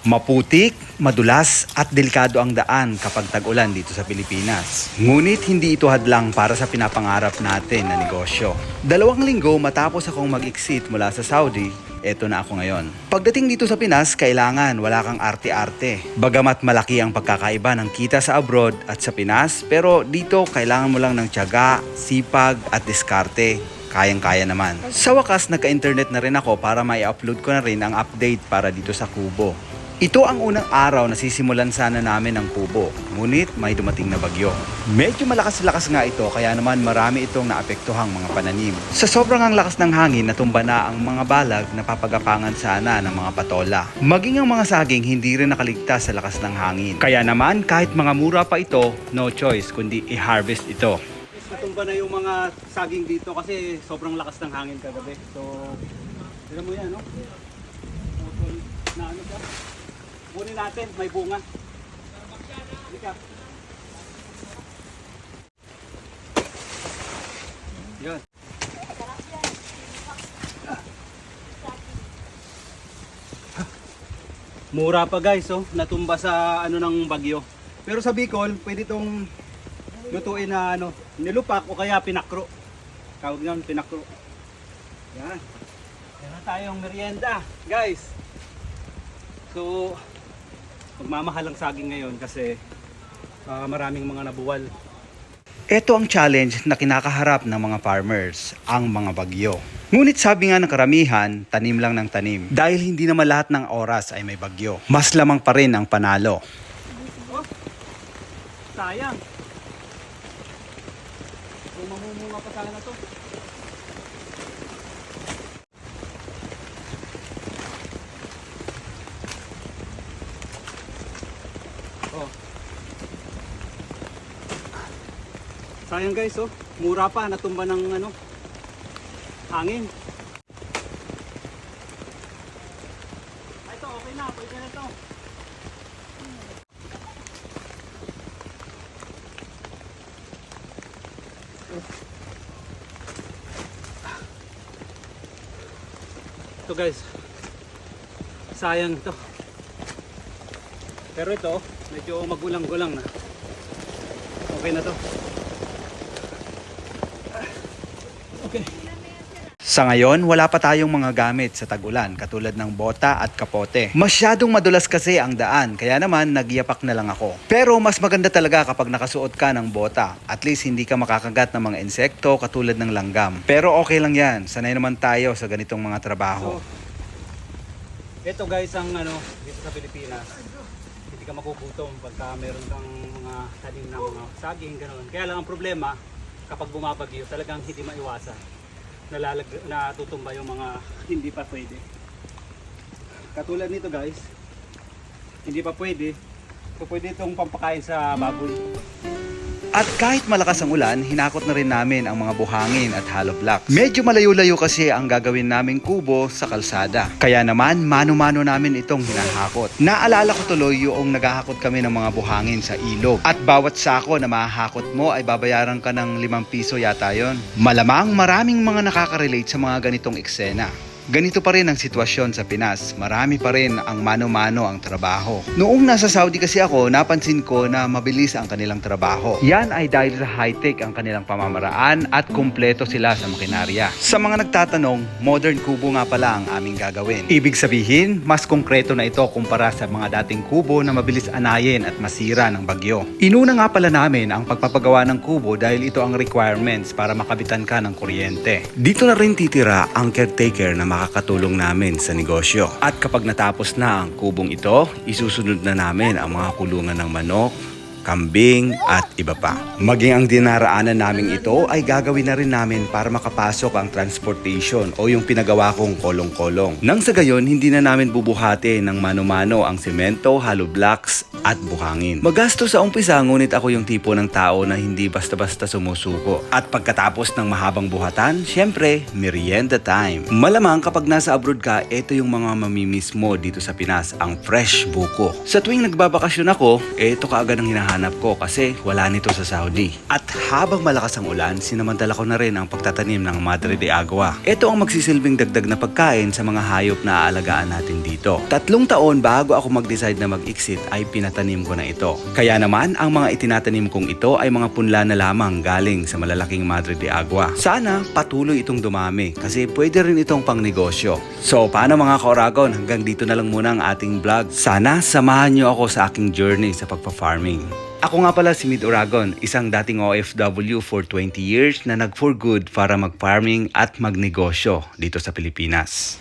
Maputik, madulas at delikado ang daan kapag tag-ulan dito sa Pilipinas. Ngunit hindi ito hadlang para sa pinapangarap natin na negosyo. Dalawang linggo matapos akong mag-exit mula sa Saudi, eto na ako ngayon. Pagdating dito sa Pinas, kailangan wala kang arte-arte. Bagamat malaki ang pagkakaiba ng kita sa abroad at sa Pinas, pero dito kailangan mo lang ng tiyaga, sipag at diskarte kayang-kaya naman. Sa wakas, nagka-internet na rin ako para may upload ko na rin ang update para dito sa Kubo. Ito ang unang araw na sisimulan sana namin ang kubo, ngunit may dumating na bagyo. Medyo malakas-lakas nga ito kaya naman marami itong naapektuhang mga pananim. Sa sobrang ang lakas ng hangin natumba na ang mga balag na papagapangan sana ng mga patola. Maging ang mga saging hindi rin nakaligtas sa lakas ng hangin. Kaya naman kahit mga mura pa ito, no choice kundi i-harvest ito. Natumba na yung mga saging dito kasi sobrang lakas ng hangin kagabi. So, tignan mo yan, no? Putol na ano siya. Kunin natin, may bunga. Halika. Yan. Mura pa guys, oh. Natumba sa ano ng bagyo. Pero sa Bicol, pwede itong lutuin na ano, nilupak o kaya pinakro. Tawag nga pinakro. Yan. Yan na tayong merienda, guys. So, magmamahal ang saging ngayon kasi ah, maraming mga nabuwal. Ito ang challenge na kinakaharap ng mga farmers, ang mga bagyo. Ngunit sabi nga ng karamihan, tanim lang ng tanim. Dahil hindi naman lahat ng oras ay may bagyo. Mas lamang pa rin ang panalo. Oh, sayang. Kung mamumunga pa sana to. Sayang guys, oh. Mura pa, natumba ng ano, hangin. Ay, Ito, okay na, pwede na to. Guys. Sayang ito. Pero ito, medyo magulang-gulang na. Okay na to. Okay. Sa ngayon, wala pa tayong mga gamit sa tagulan katulad ng bota at kapote. Masyadong madulas kasi ang daan, kaya naman nagyapak na lang ako. Pero mas maganda talaga kapag nakasuot ka ng bota. At least hindi ka makakagat ng mga insekto katulad ng langgam. Pero okay lang yan, sanay naman tayo sa ganitong mga trabaho. So, ito guys ang ano, dito sa Pilipinas. Hindi ka makukutom pagka meron kang mga tanim na mga saging, gano'n. Kaya lang ang problema, kapag bumabagyo, talagang hindi maiwasan. Nalalag, natutumba yung mga hindi pa pwede. Katulad nito guys, hindi pa pwede. So pwede itong pampakain sa baboy. At kahit malakas ang ulan, hinakot na rin namin ang mga buhangin at hollow blocks. Medyo malayo-layo kasi ang gagawin naming kubo sa kalsada. Kaya naman, mano-mano namin itong hinahakot. Naalala ko tuloy yung naghahakot kami ng mga buhangin sa ilog. At bawat sako na mahahakot mo ay babayaran ka ng 5 piso yata yon. Malamang maraming mga nakaka-relate sa mga ganitong eksena. Ganito pa rin ang sitwasyon sa Pinas. Marami pa rin ang mano-mano ang trabaho. Noong nasa Saudi kasi ako, napansin ko na mabilis ang kanilang trabaho. Yan ay dahil sa high-tech ang kanilang pamamaraan at kumpleto sila sa makinarya. Sa mga nagtatanong, modern kubo nga pala ang aming gagawin. Ibig sabihin, mas konkreto na ito kumpara sa mga dating kubo na mabilis anayin at masira ng bagyo. Inuna nga pala namin ang pagpapagawa ng kubo dahil ito ang requirements para makabitan ka ng kuryente. Dito na rin titira ang caretaker na makakatulong namin sa negosyo. At kapag natapos na ang kubong ito, isusunod na namin ang mga kulungan ng manok, kambing at iba pa. Maging ang dinaraanan namin ito ay gagawin na rin namin para makapasok ang transportation o yung pinagawa kong kolong-kolong. Nang sa gayon, hindi na namin bubuhati ng mano-mano ang semento, hollow blocks at buhangin. Magasto sa umpisa ngunit ako yung tipo ng tao na hindi basta-basta sumusuko. At pagkatapos ng mahabang buhatan, syempre, merienda time. Malamang kapag nasa abroad ka, ito yung mga mamimiss mo dito sa Pinas, ang fresh buko. Sa tuwing nagbabakasyon ako, ito kaagad ang hinahanap hinahanap ko kasi wala nito sa Saudi. At habang malakas ang ulan, sinamantala ko na rin ang pagtatanim ng Madre de Agua. Ito ang magsisilbing dagdag na pagkain sa mga hayop na aalagaan natin dito. Tatlong taon bago ako mag-decide na mag-exit ay pinatanim ko na ito. Kaya naman, ang mga itinatanim kong ito ay mga punla na lamang galing sa malalaking Madre de Agua. Sana patuloy itong dumami kasi pwede rin itong pangnegosyo. So paano mga ka-Oragon, hanggang dito na lang muna ang ating vlog. Sana samahan niyo ako sa aking journey sa pagpa-farming. Ako nga pala si Mid Oragon, isang dating OFW for 20 years na nag for good para mag-farming at magnegosyo dito sa Pilipinas.